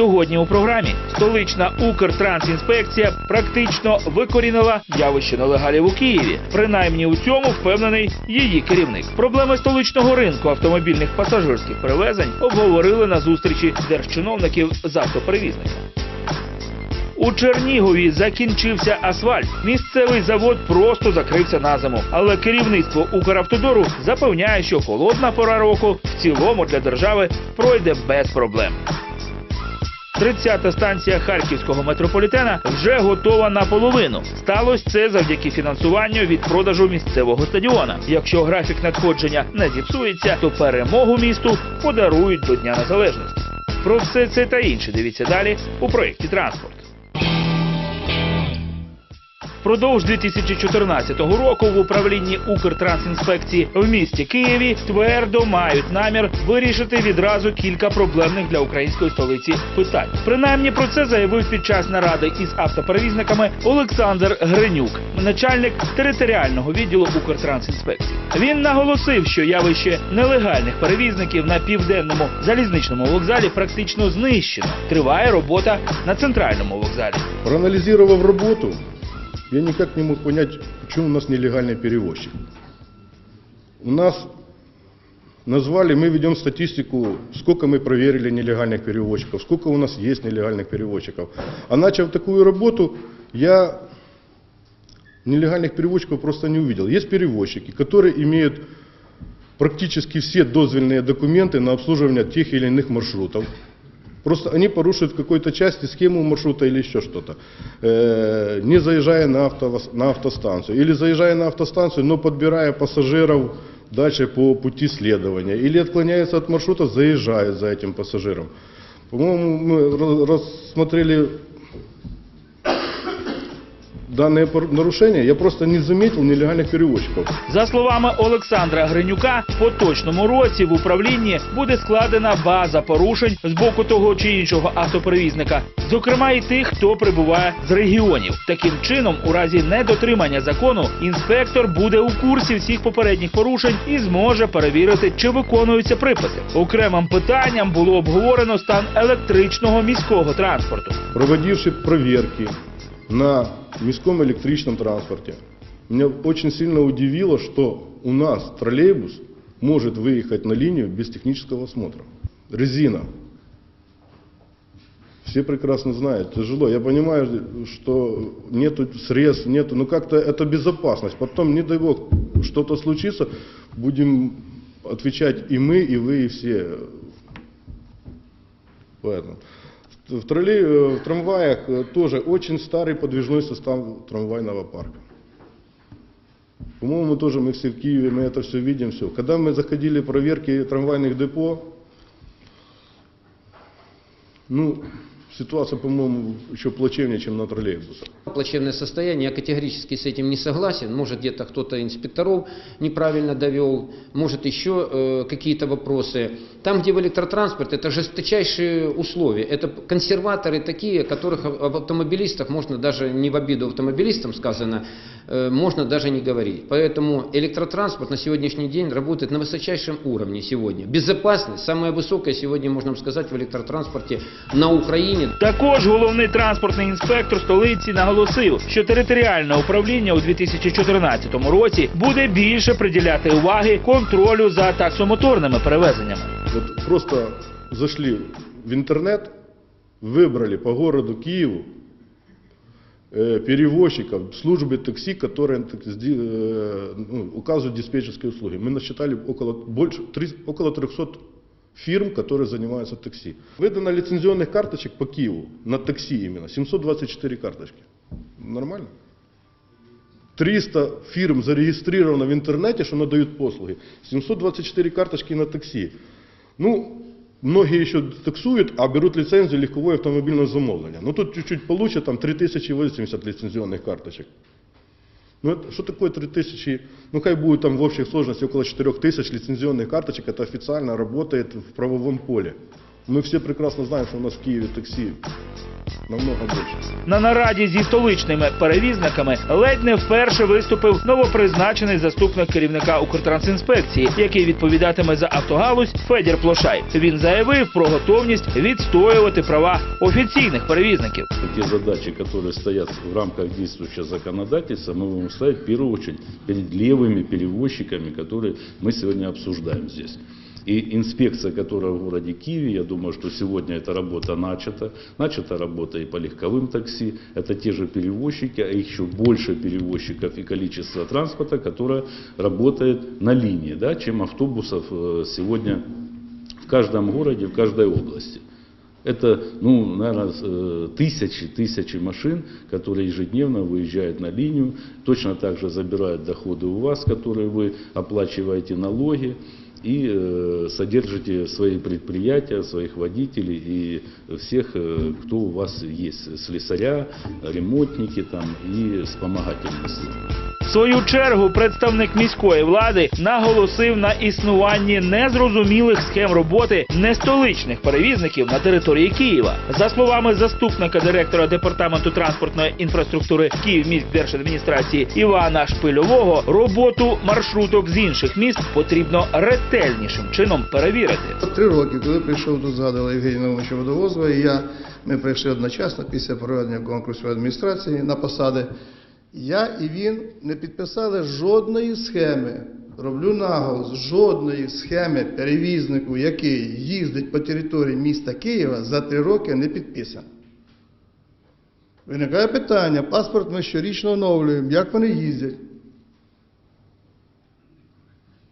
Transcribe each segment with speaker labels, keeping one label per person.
Speaker 1: Сьогодні у програмі столична Укртрансінспекція практично викорінила явище нелегалів у Києві. Принаймні у цьому впевнений її керівник. Проблеми столичного ринку автомобільних пасажирських перевезень обговорили на зустрічі держчиновників з автоперевізниками. У Чернігові закінчився асфальт. Місцевий завод просто закрився на зиму. Але керівництво Укравтодору запевняє, що холодна пора року в цілому для держави пройде без проблем. 30-та станція харківського метрополітена вже готова наполовину. Сталося це завдяки фінансуванню від продажу місцевого стадіона. Якщо графік надходження не зіпсується, то перемогу місту подарують до Дня Незалежності. Про все це та інше дивіться далі у проєкті Транспорт. Впродовж 2014 року в управлінні Укртрансінспекції в місті Києві твердо мають намір вирішити відразу кілька проблемних для української столиці питань. Принаймні про це заявив під час наради із автоперевізниками Олександр Гринюк, начальник територіального відділу Укртрансінспекції. Він наголосив, що явище нелегальних перевізників на південному залізничному вокзалі практично знищено. Триває робота на центральному вокзалі.
Speaker 2: Проанализировав работу, я никак не мог понять, почему у нас нелегальный перевозчик. У нас назвали, мы ведем статистику, сколько мы проверили нелегальных перевозчиков, сколько у нас есть нелегальных перевозчиков. А начав такую работу, я нелегальных перевозчиков просто не увидел. Есть перевозчики, которые имеют практически все дозвольные документы на обслуживание тех или иных маршрутов. Просто они порушают в какой-то части схему маршрута или еще что-то, Э, не заезжая на, авто, на автостанцию. Или заезжая на автостанцию, но подбирая пассажиров дальше по пути следования. Или отклоняется от маршрута, заезжает за этим пассажиром. По-моему, мы ра- рассмотрели данное пор- нарушение, я просто не заметил нелегальных перевозчиков.
Speaker 1: За словами Олександра Гринюка, в поточному році в управлінні буде складена база порушень з боку того чи іншого автоперевізника, зокрема і тих, хто прибуває з регіонів. Таким чином, у разі недотримання закону, інспектор буде у курсі всіх попередніх порушень і зможе перевірити, чи виконуються приписи. Окремим питанням було обговорено стан електричного міського транспорту.
Speaker 2: проводивший проверки на міськом электричном транспорте, меня очень сильно удивило, что у нас троллейбус может выехать на линию без технического осмотра. Резина. Все прекрасно знают, тяжело. Я понимаю, что нету средств, нету, но как-то это безопасность. Потом, не дай бог, что-то случится, будем отвечать и мы, и вы, и все. Поэтому. В, троллей, э, в трамваях э, тоже очень старый подвижной состав трамвайного парка. По-моему, тоже мы все в Киеве, мы это все видим, все. Когда мы заходили проверки трамвайных депо, ну, ситуация, по-моему, еще плачевнее, чем на троллейбусах.
Speaker 3: Плачевное состояние, я категорически с этим не согласен. Может, где-то кто-то инспекторов неправильно довел, может, еще э, какие-то вопросы. Там, где в электротранспорт, это жесточайшие условия. Это консерваторы такие, которых об об автомобилистах можно даже, не в обиду автомобилистам сказано, э, можно даже не говорить. Поэтому электротранспорт на сегодняшний день работает на высочайшем уровне сегодня. Безопасность, самая высокая сегодня, можно сказать, в электротранспорте на Украине.
Speaker 1: Також головний транспортний інспектор столиці наголосив, що територіальне управління у 2014 році буде більше приділяти уваги контролю за таксомоторними перевезеннями.
Speaker 2: Вот просто зашли в интернет, выбрали по городу Киеву э, перевозчиков службы такси, которые так, сди- э, ну, указывают диспетчерские услуги. Мы насчитали около, больше, три- около 300 фирм, которые занимаются такси. Выдано лицензионных карточек по Киеву, на такси именно, 724 карточки. Нормально? 300 фирм зарегистрировано в интернете, что надают послуги. 724 карточки на такси. Ну, многие еще таксуют, а берут лицензию легковое автомобильное замовление. Ну, тут чуть-чуть получат, там 3080 лицензионных карточек. Ну, это, что такое 3000? Ну, хай будет там в общей сложности около 4000 лицензионных карточек. Это официально работает в правовом поле. Мы все прекрасно знаем, что у нас в Киеве такси намного больше.
Speaker 1: На нараді зі столичними перевізниками ледь не вперше виступив новопризначений заступник керівника Укртрансінспекції, який відповідатиме за автогалузь Федір Плошай. Він заявив про готовність відстоювати права офіційних перевізників.
Speaker 4: те задачи, которые стоят в рамках действующего законодательства, мы будем ставить в первую очередь перед левыми перевозчиками, которые мы сегодня обсуждаем здесь. И инспекция, которая в городе Киеве, я думаю, что сегодня эта работа начата. Начата работа и по легковым такси. Это те же перевозчики, а еще больше перевозчиков и количество транспорта, которое работает на линии, да, чем автобусов э, сегодня в каждом городе, в каждой области. Это, ну, наверное, тысячи, тысячи машин, которые ежедневно выезжают на линию, точно так же забирают доходы у вас, которые вы оплачиваете налоги и э, содержите свои предприятия, своих водителей и всех, э, кто у вас есть, слесаря, ремонтники там и вспомогательные службы.
Speaker 1: В свою чергу представник міської влади наголосив на існуванні незрозумілих схем роботи нестоличних перевізників на території Києва. За словами заступника директора департаменту транспортної інфраструктури Київміськдержадміністрації Івана Шпильового, роботу маршруток з інших міст потрібно ретельнішим чином перевірити.
Speaker 5: Три роки, коли прийшов тут, згадувала Євгенія Новича Водовозова, і я, ми прийшли одночасно після проведення конкурсу адміністрації на посади. Я і він не підписали жодної схеми. Роблю наголос, жодної схеми перевізнику, який їздить по території міста Києва, за три роки не підписано. Виникає питання, паспорт ми щорічно оновлюємо, як вони їздять?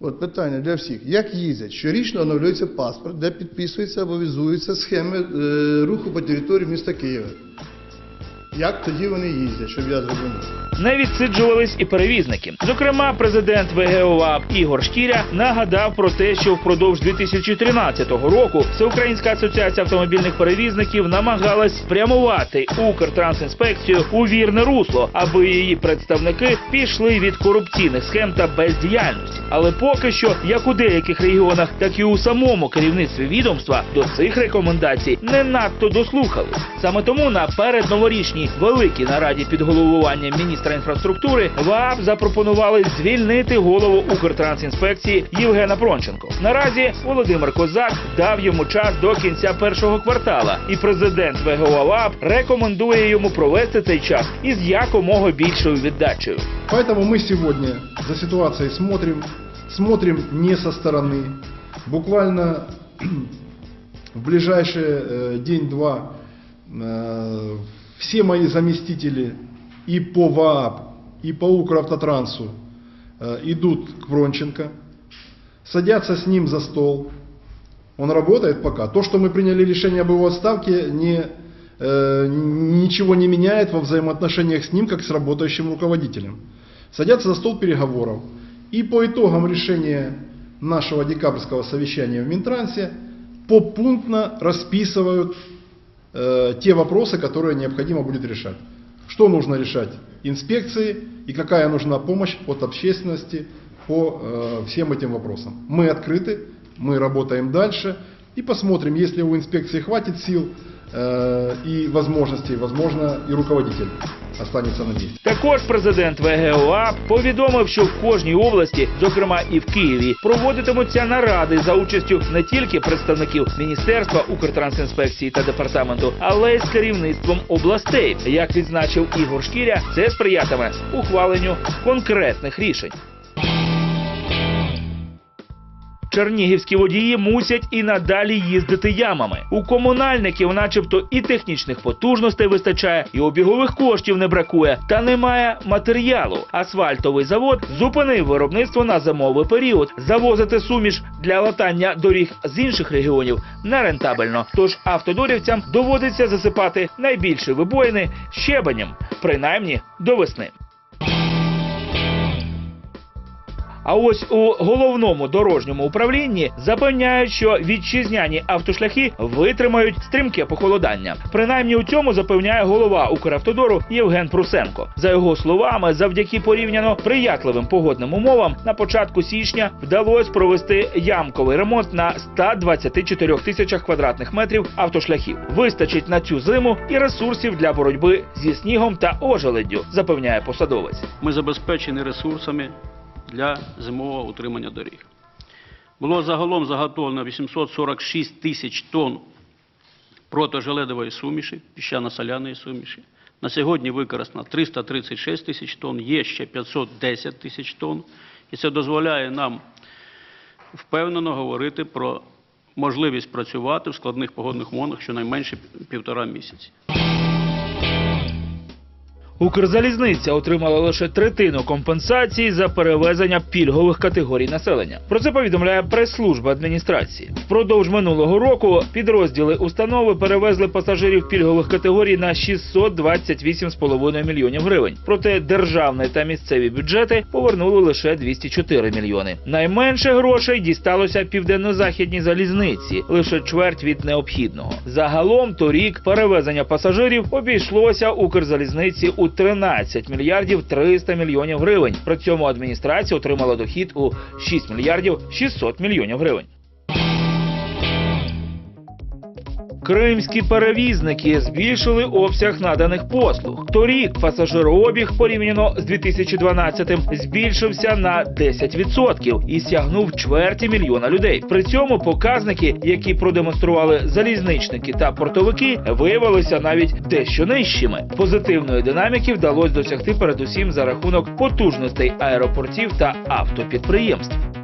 Speaker 5: От питання для всіх. Як їздять? Щорічно оновлюється паспорт, де підписуються або візуються схеми е, руху по території міста Києва. Як тоді вони їздять, щоб я зрозумів?
Speaker 1: Не відсиджувались і перевізники. Зокрема, президент ВГОАП Ігор Шкіря нагадав про те, що впродовж 2013 року Всеукраїнська асоціація автомобільних перевізників намагалась спрямувати Укртрансінспекцію у вірне русло, аби її представники пішли від корупційних схем та бездіяльності. Але поки що, як у деяких регіонах, так і у самому керівництві відомства до цих рекомендацій не надто дослухались. Саме тому на передноворічній великій нараді під головуванням міністра інфраструктури ВААП запропонували звільнити голову Укртрансінспекції Євгена Пронченко. Наразі Володимир Козак дав йому час до кінця першого квартала, і президент ВГО ВААП рекомендує йому провести цей час із якомога більшою віддачею.
Speaker 6: Поэтому мы сегодня за ситуацией смотрим, смотрим не со стороны. Буквально в ближайший э, день-два э, все мои заместители и по ВААП, и по Укравтотрансу э, идут к Пронченко, садятся с ним за стол. Он работает пока. То, что мы приняли решение об его отставке, не, э, ничего не меняет во взаимоотношениях с ним, как с работающим руководителем. Садятся за стол переговоров. И по итогам решения нашего декабрьского совещания в Минтрансе попунктно расписывают э, те вопросы, которые необходимо будет решать. Что нужно решать инспекции и какая нужна помощь от общественности по э, всем этим вопросам. Мы открыты, мы работаем дальше и посмотрим, если у инспекции хватит сил и возможностей, возможно, и руководитель останется на месте.
Speaker 1: Також президент ВГОА повідомив, що в кожній області, зокрема і в Києві, проводитимуться наради за участю не тільки представників міністерства Укртрансінспекції та департаменту, але й з керівництвом областей. Як відзначив Ігор Шкіря, це сприятиме ухваленню конкретних рішень. Чернігівські водії мусять і надалі їздити ямами. У комунальників, начебто, і технічних потужностей вистачає, і обігових коштів не бракує, та немає матеріалу. Асфальтовий завод зупинив виробництво на зимовий період. Завозити суміш для латання доріг з інших регіонів нерентабельно. Тож автодорівцям доводиться засипати найбільші вибоїни щебенем, принаймні до весни. А ось у головному дорожньому управлінні запевняють, що вітчизняні автошляхи витримають стрімке похолодання. Принаймні у цьому запевняє голова Укравтодору Євген Прусенко. За його словами, завдяки порівняно приятливим погодним умовам на початку січня вдалося провести ямковий ремонт на 124 тисячах квадратних метрів автошляхів. Вистачить на цю зиму і ресурсів для боротьби зі снігом та ожеледдю, запевняє посадовець.
Speaker 7: ми забезпечені ресурсами для зимового утримання доріг. Було загалом заготовлено 846 тисяч тонн протижеледової суміші, піщано-соляної суміші. На сьогодні використано 336 тисяч тонн, є ще 510 тисяч тонн. І це дозволяє нам впевнено говорити про можливість працювати в складних погодних умовах щонайменше півтора місяці.
Speaker 1: Укрзалізниця отримала лише третину компенсації за перевезення пільгових категорій населення. Про це повідомляє прес-служба адміністрації. Впродовж минулого року підрозділи установи перевезли пасажирів пільгових категорій на 628,5 мільйонів гривень. Проте державний та місцеві бюджети повернули лише 204 мільйони. Найменше грошей дісталося південно-західній залізниці, лише чверть від необхідного. Загалом торік перевезення пасажирів обійшлося Укрзалізниці у 13 мільярдів 300 мільйонів гривень. При цьому адміністрація отримала дохід у 6 мільярдів 600 мільйонів гривень. Кримські перевізники збільшили обсяг наданих послуг. Торік пасажирообіг порівняно з 2012-м збільшився на 10% і сягнув чверті мільйона людей. При цьому показники, які продемонстрували залізничники та портовики, виявилися навіть дещо нижчими. Позитивної динаміки вдалося досягти передусім за рахунок потужностей аеропортів та автопідприємств.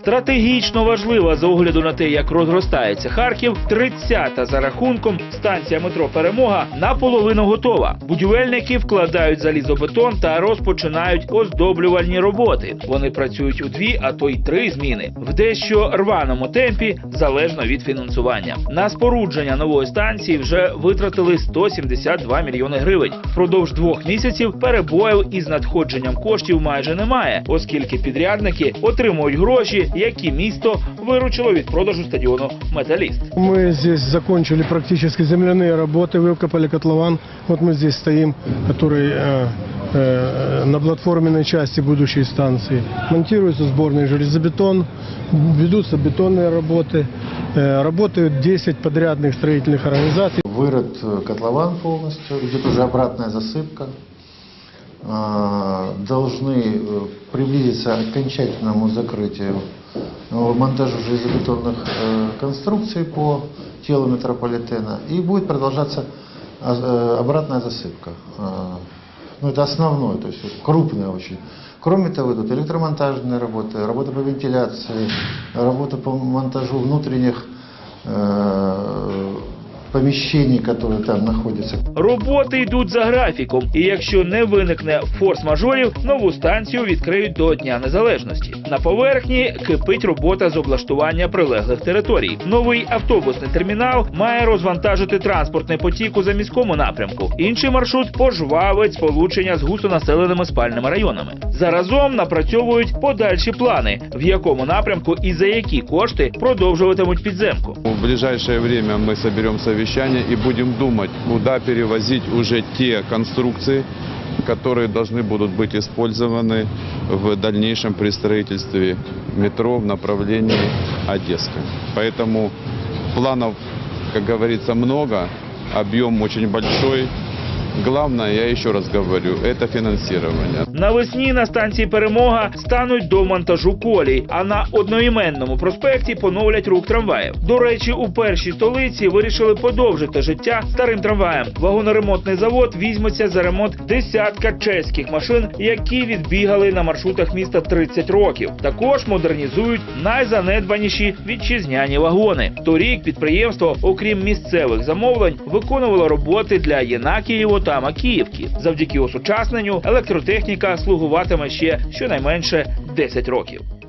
Speaker 1: Стратегічно важлива з огляду на те, як розростається Харків, 30-та за рахунком станція метро Перемога наполовину готова. Будівельники вкладають залізобетон та розпочинають оздоблювальні роботи. Вони працюють у дві, а то й три зміни в дещо рваному темпі, залежно від фінансування. На спорудження нової станції вже витратили 172 мільйони гривень. Впродовж двох місяців перебоїв із надходженням коштів майже немає, оскільки підрядники отримують гроші, які місто виручило від продажу стадіону Металіст.
Speaker 8: Мы здесь закончили практически земляные работы, выкопали котлован. Вот мы здесь стоим, который э, э, на платформенной части будущей станции. Монтируется сборный железобетон, ведутся бетонные работы. Э, работают 10 подрядных строительных организаций.
Speaker 9: Вырыт э, котлован полностью, идет уже обратная засыпка. А, Должны э, приблизиться к окончательному закрытию э, монтажу железобетонных э, конструкций по телу метрополитена. И будет продолжаться а, э, обратная засыпка. А, Ну, это основное, то есть вот крупное очень. Кроме того, идут электромонтажные работы, работа по вентиляции, работа по монтажу внутренних помещений, которые там находятся.
Speaker 1: Роботи йдуть за графіком, і якщо не виникне форс-мажорів, нову станцію відкриють до Дня Незалежності. На поверхні кипить робота з облаштування прилеглих територій. Новий автобусний термінал має розвантажити транспортний потік у заміському напрямку. Інший маршрут пожвавить сполучення з густонаселеними спальними районами. Заразом напрацьовують подальші плани, в якому напрямку і за які кошти продовжуватимуть підземку.
Speaker 10: В ближайшее время мы соберем совещание и будем думать, куда перевозить уже те конструкции, которые должны будут быть использованы в дальнейшем при строительстве метро в направлении Одесска. Поэтому планов, как говорится, много, объем очень большой. Главное, я еще раз говорю, это финансирование.
Speaker 1: Навесні на станції Перемога стануть до монтажу колій, а на одноіменному проспекті поновлять рух трамваїв. До речі, у першій столиці вирішили подовжити життя старим трамваєм. Вагоноремонтний завод візьметься за ремонт десятка чеських машин, які відбігали на маршрутах міста 30 років. Також модернізують найзанедбаніші вітчизняні вагони. Торік підприємство, окрім місцевих замовлень, виконувало роботи для Єнакієво та Макіївки. Завдяки осучасненню електротехніка слугуватиме ще щонайменше 10 років.